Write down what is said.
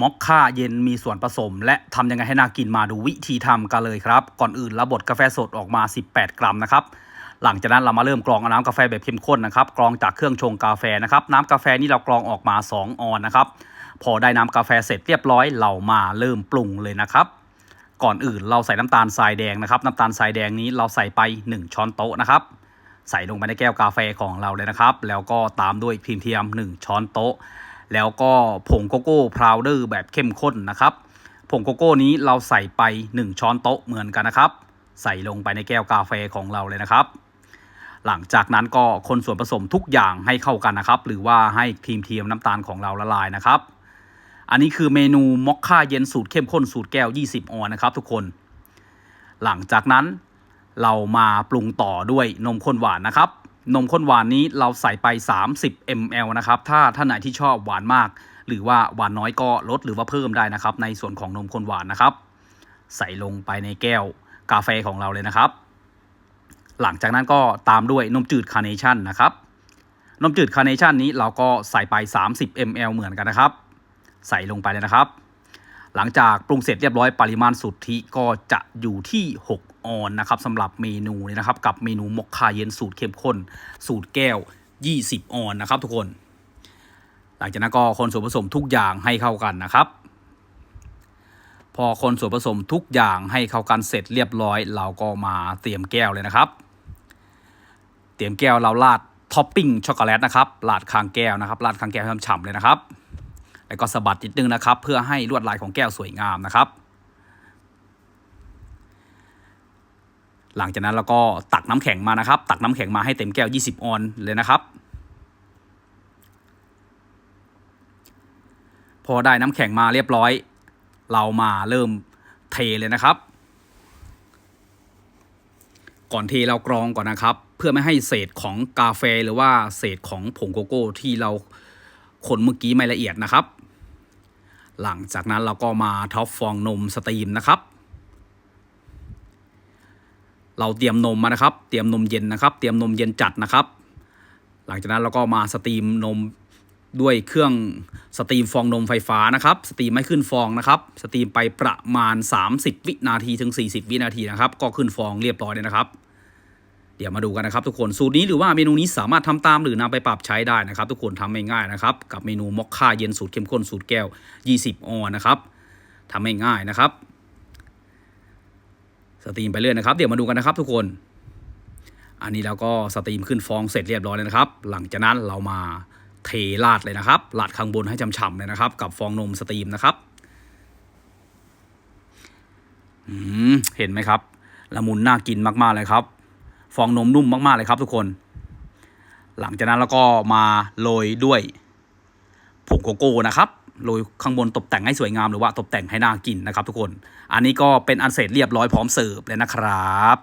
มอคค่าเย็นมีส่วนผสม และทำยังไงให้น่ากินมาดูวิธีทำกันเลยครับ ก่อนอื่นระบดกาแฟสดออกมา 18 กรัมนะครับหลังจากนั้นเรามาเริ่มกรองน้ำกาแฟแบบเข้มข้นนะครับกรองจากเครื่องชงกาแฟนะครับน้ำกาแฟนี่เรากรองออกมา 2 ออนนะครับพอได้น้ำกาแฟเสร็จเรียบร้อยเรามาเริ่มปรุงเลยนะครับก่อนอื่นเราใส่น้ำตาลทรายแดงนะครับน้ำตาลทรายแดงนี้เราใส่ไป 1 ช้อนโต๊ะนะครับใส่ลงไปในแก้วกาแฟของเราเลยนะครับ แล้วก็ตามด้วยครีมเทียม 1 ช้อนโต๊ะ แล้วก็ผงโกโก้พาวเดอร์แบบเข้มข้นนะครับ ผงโกโก้นี้เราใส่ไป 1 ช้อนโต๊ะเหมือนกันนะครับ ใส่ลงไปในแก้วกาแฟของเราเลยนะครับ หลังจากนั้นก็คนส่วนผสมทุกอย่างให้เข้ากันนะครับ หรือว่าให้ครีมเทียมน้ำตาลของเราละลายนะครับ อันนี้คือเมนูมอคค่าเย็นสูตรเข้มข้นสูตรแก้ว 20 ออนนะครับ ทุกคน หลังจากนั้นเรามาปรุงต่อด้วยนมข้นหวานนะครับ นมข้นหวานนี้เราใส่ไป 30 ml นะครับ ถ้าท่านไหนที่ชอบหวานมาก หรือว่าหวานน้อยก็ลดหรือว่าเพิ่มได้นะครับ ในส่วนของนมข้นหวานนะครับ ใส่ลงไปในแก้วกาแฟของเราเลยนะครับ หลังจากนั้นก็ตามด้วยนมจืดคาร์เนชั่นนะครับ นมจืดคาร์เนชั่นนี้เราก็ใส่ไป 30 ml เหมือนกันนะครับ ใส่ลงไปเลยนะครับ หลังจากปรุงเสร็จเรียบร้อยปริมาณสุทธิก็จะอยู่ที่6 ออนนะครับสำหรับเมนูนี้นะครับ กับเมนูมอคคาเย็นสูตรเข้มข้น สูตรแก้ว 20 ออนนะครับ ทุกคน หลังจากนั้นก็คนส่วนผสมทุกอย่างให้เข้ากันนะครับ พอคนส่วนผสมทุกอย่างให้เข้ากันเสร็จเรียบร้อย เราก็มาเตรียมแก้วเลยนะครับ เตรียมแก้วเราราดท็อปปิ้งช็อกโกแลตนะครับราดคางแก้วนะครับราดคางแก้วให้ฉ่ำๆเลยนะครับ แล้วก็สะบัดนิดนึงนะครับ เพื่อให้ลวดลายของแก้วสวยงามนะครับ หลังจากนั้นเราก็ตักน้ำแข็งมานะครับ ตักน้ำแข็งมาให้เต็มแก้ว 20 ออนเลยนะครับ พอได้น้ำแข็งมาเรียบร้อย เรามาเริ่มเทเลยนะครับ ก่อนเทเรากรองก่อนนะครับ เพื่อไม่ให้เศษของกาแฟหรือว่าเศษของผงโกโก้ที่เราคนเมื่อกี้ไม่ละเอียดนะครับ หลังจากนั้นเราก็มาท็อปฟองนมสตรีมนะครับ เราเตรียมนมมานะครับ เตรียมนมเย็นนะครับ เตรียมนมเย็นจัดนะครับ หลังจากนั้นเราก็มาสตรีมนมด้วยเครื่องสตรีมฟองนมไฟฟ้านะครับ สตรีมไม่ขึ้นฟองนะครับ สตรีมไปประมาณ 30 วินาทีถึง 40 วินาทีนะครับ ก็ขึ้นฟองเรียบร้อยเลยนะครับ เดี๋ยวมาดูกันนะครับ ทุกคนสูตรนี้หรือว่าเมนูนี้สามารถทำตามหรือนำไปปรับใช้ได้นะครับ ทุกคนทำง่ายๆนะครับ กับเมนูมอคค่าเย็นสูตรเข้มข้นสูตรแก้ว 20 ออนนะครับทำง่ายๆนะครับ สตรีมไปเรื่อยนะครับ เดี๋ยวมาดูกันนะครับทุกคน อันนี้เราก็สตรีมขึ้นฟองเสร็จเรียบร้อยเลยนะครับ หลังจากนั้นเรามาเทราดเลยนะครับราดข้างบนให้ฉ่ำๆเลยนะครับ กับฟองนมสตรีมนะครับเห็นไหมครับละมุนน่ากินมากๆเลยครับ ฟองนมนุ่มมากๆเลยครับ ทุกคน หลังจากนั้นเราก็มาโรยด้วยผงโกโก้นะครับ โรยข้างบนตกแต่งให้สวยงามหรือว่าตกแต่งให้น่ากินนะครับทุกคน อันนี้ก็เป็นอันเสร็จเรียบร้อยพร้อมเสิร์ฟเลยนะครับ